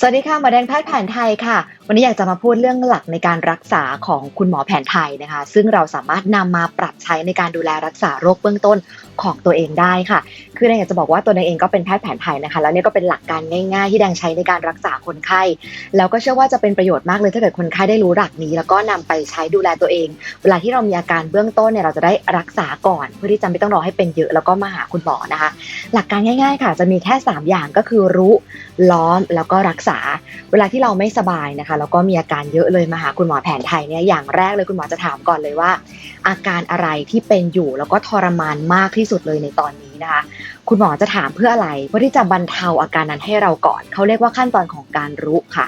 สวัสดีค่ะหมอแดงแพทย์แผนไทยค่ะ วันนี้อยากจะมาพูดเรื่องหลักในการรักษาของคุณหมอแผนไทยนะคะ ซึ่งเราสามารถนำมาปรับใช้ในการดูแลรักษาโรคเบื้องต้นของตัวเองได้ค่ะ คือแดงอยากจะบอกว่าตัวแดงเองก็เป็นแพทย์แผนไทยนะคะ แล้วนี่ก็เป็นหลักการง่ายๆที่แดงใช้ในการรักษาคนไข้ แล้วก็เชื่อว่าจะเป็นประโยชน์มากเลยถ้าเกิดคนไข้ได้รู้หลักนี้ แล้วก็นำไปใช้ดูแลตัวเอง เวลาที่เรามีอาการเบื้องต้นเนี่ยเราจะได้รักษาก่อน เพื่อที่จะไม่ต้องรอให้เป็นเยอะแล้วก็มาหาคุณหมอนะคะ หลักการง่าย ๆ ค่ะ จะมีแค่ 3 อย่างก็คือรู้ ล้อมแล้วก็รักษา เวลาที่เราไม่สบายนะคะแล้วก็มีอาการเยอะเลยมาหาคุณหมอแผนไทยเนี่ยอย่างแรกเลยคุณหมอจะถามก่อนเลยว่า อาการอะไรที่เป็นอยู่แล้วก็ทรมานมากที่สุดเลยในตอนนี้นะคะคุณหมอจะถามเพื่ออะไรเพื่อที่จะบรรเทาอาการนั้นให้เราก่อน เขาเรียกว่าขั้นตอนของการรู้ค่ะ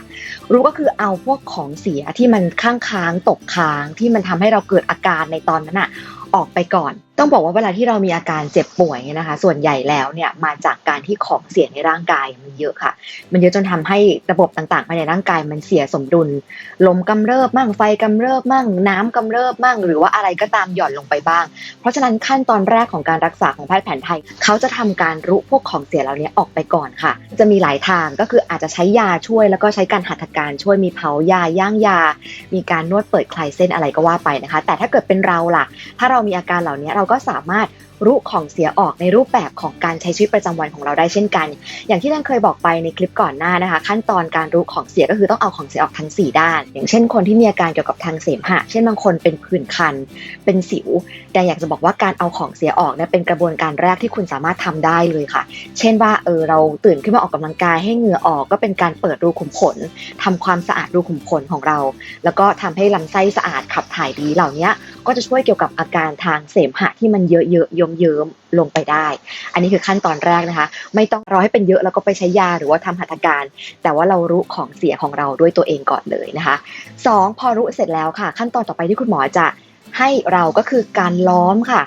รู้ก็คือเอาพวกของเสียที่มันค้างค้างตกค้างที่มันทำให้เราเกิดอาการในตอนนั้นอะออกไปก่อน ต้องบอกว่าเวลาที่เรามีอาการเจ็บป่วยเนี่ยนะคะ ส่วนใหญ่แล้วเนี่ยมาจากการที่ของเสียในร่างกายมันเยอะค่ะ มันเยอะจนทำให้ระบบต่างๆภายในร่างกายมันเสียสมดุล ลมกำเริบมั่งไฟกำเริบมั่งน้ำกำเริบมั่งหรือว่าอะไรก็ตามหย่อนลงไปบ้าง เพราะฉะนั้นขั้นตอนแรกของการรักษาของแพทย์แผนไทย เขาจะทำการรุพวกของเสียเหล่านี้ออกไปก่อนค่ะ จะมีหลายทางก็คืออาจจะใช้ยาช่วย แล้วก็ใช้การหัตถการช่วยมีเผายาย่างยา มีการนวดเปิดคลายเส้นอะไรก็ว่าไปนะคะ แต่ถ้าเกิดเป็นเราล่ะ ถ้าเรามีอาการเหล่านี้เราก็สามารถรุของเสียออกในรูปแบบของการใช้ชีวิตประจำวันของเราได้เช่นกัน อย่างที่ท่านเคยบอกไปในคลิปก่อนหน้านะคะ ขั้นตอนการรู้ของเสียก็คือต้องเอาของเสียออกทั้ง 4 ด้าน อย่างเช่นคนที่มีอาการเกี่ยวกับทางเสมหะ เช่นบางคนเป็นผื่นคัน เป็นสิว แต่อยากจะบอกว่าการเอาของเสียออกเนี่ยเป็นกระบวนการแรกที่คุณสามารถทำได้เลยค่ะ เช่นว่าเออเราตื่นขึ้นมาออกกำลังกายให้เหงื่อออกก็เป็นการเปิดรูขุมขนทำความสะอาดรูขุมขนของเรา แล้วก็ทำให้ลำไส้สะอาดขับถ่ายดีเหล่านี้ ก็จะช่วยเกี่ยวกับอาการทางเสมหะที่มันเยอะๆเยิ้มๆลงไปได้ อันนี้คือขั้นตอนแรกนะคะ ไม่ต้องรอให้เป็นเยอะแล้วก็ไปใช้ยาหรือว่าทำหัตถการ แต่ว่าเรารู้ของเสียของเราด้วยตัวเองก่อนเลยนะคะสองพอรู้เสร็จแล้วค่ะ ขั้นตอนต่อไปที่คุณหมอจะให้เราก็คือการล้อมค่ะ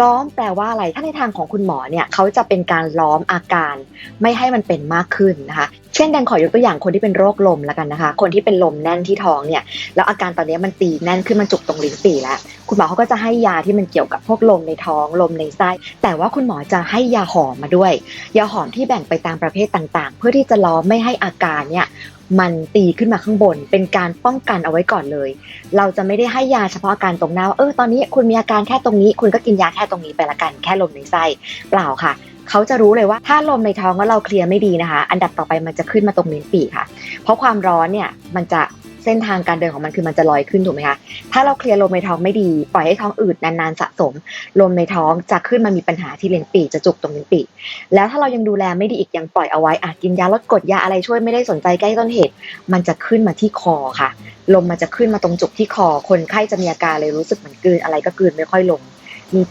ล้อมแปลว่าอะไร ถ้าในทางของคุณหมอเนี่ยเขาจะเป็นการล้อมอาการ ไม่ให้มันเป็นมากขึ้นนะคะ เช่นแดงขอยกตัวอย่างคนที่เป็นโรคลมแล้วกันนะคะ คนที่เป็นลมแน่นที่ท้องเนี่ย แล้วอาการตอนนี้มันตีแน่นขึ้นมันจุกตรงลิ้นปี่แล้ว คุณหมอเขาก็จะให้ยาที่มันเกี่ยวกับพวกลมในท้องลมในไส้ แต่ว่าคุณหมอจะให้ยาหอมมาด้วย ยาหอมที่แบ่งไปตามประเภทต่างๆ เพื่อที่จะล้อมไม่ให้อาการเนี่ย มันตีขึ้นมาข้างบน เป็นการป้องกันเอาไว้ก่อนเลย เราจะไม่ได้ให้ยาเฉพาะอาการตรงหน้าว่าเออตอนนี้คุณมีอาการแค่ตรงนี้ คุณก็กินยาแค่ตรงนี้ไปละกันแค่ลมในไส้เปล่าค่ะเขาจะรู้เลยว่าถ้าลมในท้องแล้วเราเคลียร์ไม่ดีนะคะ อันดับต่อไปมันจะขึ้นมาตรงลิ้นปี่ค่ะ เพราะความร้อนเนี่ยมันจะ เส้นทางการเดินของมันคือมันจะลอยขึ้นถูกไหมคะ ถ้าเราเคลียร์ลมในท้องไม่ดี ปล่อยให้ท้องอืดนานๆสะสม ลมในท้องจะขึ้นมามีปัญหาที่เลิ้นปีจะจุกตรงเลิ้นปีแล้วถ้าเรายังดูแลไม่ดีอีกยังปล่อยเอาไว้อะกินยาลดกรดยาอะไรช่วยไม่ได้สนใจใกล้ต้นเหตุ มันจะขึ้นมาที่คอค่ะ ลมมันจะขึ้นมาตรงจุกที่คอ คนไข้จะมีอาการเลยรู้สึกเหมือนกลืนอะไรก็กลืนไม่ค่อยลง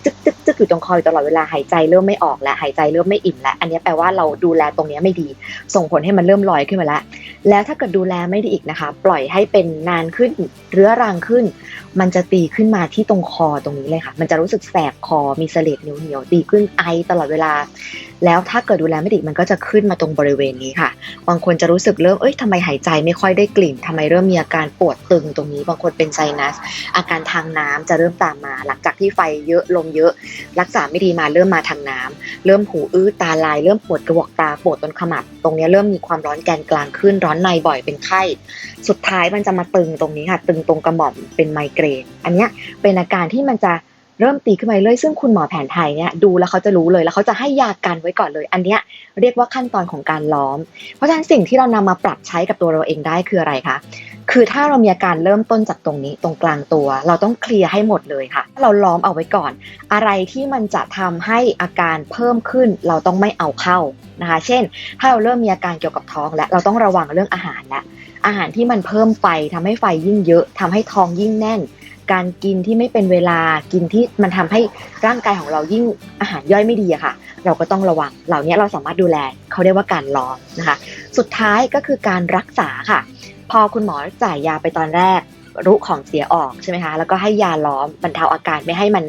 จึกจึกจึกอยู่ตรงคออยู่ตลอดเวลาหายใจเริ่มไม่ออกและหายใจเริ่มไม่อิ่มแล้วอันนี้แปลว่าเราดูแลตรงนี้ไม่ดี ส่งผลให้มันเริ่มลอยขึ้นมาแล้ว แล้วถ้าเกิดดูแลไม่ดีอีกนะคะ ปล่อยให้เป็นนานขึ้นเรื้อรังขึ้น มันจะตีขึ้นมาที่ตรงคอตรงนี้เลยค่ะ มันจะรู้สึกแสบคอมีเสลดเหนียวเหนียวๆตีขึ้นไอตลอดเวลา แล้วถ้าเกิดดูแลไม่ดีมันก็จะขึ้นมาตรงบริเวณนี้ค่ะ บางคนจะรู้สึกเริ่มเอ้ยทำไมหายใจไม่ค่อยได้กลิ่นทำไมเริ่มมีอาการปวดตึงตรงนี้ บางคนเป็นไซนัส อาการทางน้ำจะเริ่มตามมา หลังจากที่ไฟเยอะลมเยอะ รักษาไม่ดีมาเริ่มมาทางน้ำเริ่มหูอื้อตาลาย เริ่มปวดกระบอกตาปวดต้นขมับ ตรงนี้เริ่มมีความร้อนแกนกลางขึ้นร้อนในบ่อยเป็นไข้ สุดท้ายมันจะมาตึงตรงนี้ค่ะ ตึงตรงกระหม่อมเป็นไมเกรน อันนี้เป็นอาการที่มันจะ เริ่มตีขึ้นมาเรื่อยซึ่งคุณหมอแผนไทยเนี่ยดูแล้วเขาจะรู้เลยแล้วเขาจะให้ยากันไว้ก่อนเลย อันเนี้ยเรียกว่าขั้นตอนของการล้อม เพราะฉะนั้นสิ่งที่เรานำมาปรับใช้กับตัวเราเองได้คืออะไรคะคือถ้าเรามีอาการเริ่มต้นจากตรงนี้ตรงกลางตัว เราต้องเคลียร์ให้หมดเลยค่ะ เราล้อมเอาไว้ก่อน อะไรที่มันจะทำให้อาการเพิ่มขึ้น เราต้องไม่เอาเข้านะคะ เช่น ถ้าเราเริ่มมีอาการเกี่ยวกับท้องแล้วเราต้องระวังเรื่องอาหารแล้วอาหารที่มันเพิ่มไฟทำให้ไฟยิ่งเยอะทำให้ท้องยิ่งแน่น การกินที่ไม่เป็นเวลากินที่มันทำให้ร่างกายของเรายิ่งอาหารย่อยไม่ดีอะค่ะ เราก็ต้องระวัง เหล่านี้เราสามารถดูแลเขาเรียกว่าการล้อมนะคะ สุดท้ายก็คือการรักษาค่ะ พอคุณหมอจ่ายยาไปตอนแรกรุของเสียออกใช่ไหมคะ แล้วก็ให้ยาล้อมบรรเทาอาการไม่ให้มัน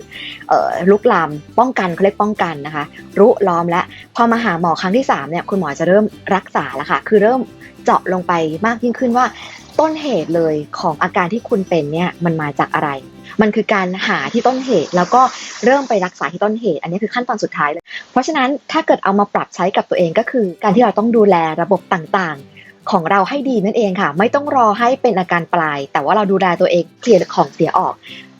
ลุกลามป้องกันเขาเรียกป้องกันนะคะรุล้อมและพอมาหาหมอครั้งที่สามเนี่ยคุณหมอจะเริ่มรักษาแล้วค่ะ คือเริ่มเจาะลงไปมากยิ่งขึ้นว่า ต้นเหตุเลยของอาการที่คุณเป็นเนี่ยมันมาจากอะไร มันคือการหาที่ต้นเหตุ แล้วก็เริ่มไปรักษาที่ต้นเหตุ อันนี้คือขั้นตอนสุดท้ายเลย เพราะฉะนั้นถ้าเกิดเอามาปรับใช้กับตัวเองก็คือ การที่เราต้องดูแลระบบต่างๆ ของเราให้ดีนั่นเองค่ะ ไม่ต้องรอให้เป็นอาการปลาย แต่ว่าเราดูแลตัวเองเคลียร์ของเสียออก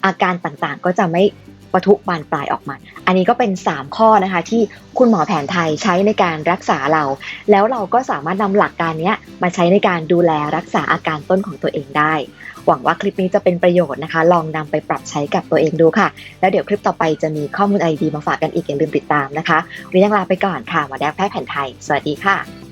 อาการต่างๆ ก็จะไม่ ปะทุบานปลายออกมา อันนี้ก็เป็น 3 ข้อนะคะที่คุณหมอแผนไทยใช้ในการรักษาเรา แล้วเราก็สามารถนำหลักการนี้มาใช้ในการดูแลรักษาอาการต้นของตัวเองได้ หวังว่าคลิปนี้จะเป็นประโยชน์นะคะ ลองนำไปปรับใช้กับตัวเองดูค่ะ แล้วเดี๋ยวคลิปต่อไปจะมีข้อมูลไอดีมาฝากกันอีกอย่าลืมติดตามนะคะวันนี้ยังลาไปก่อนค่ะหมอแดกแพทย์แผนไทย สวัสดีค่ะ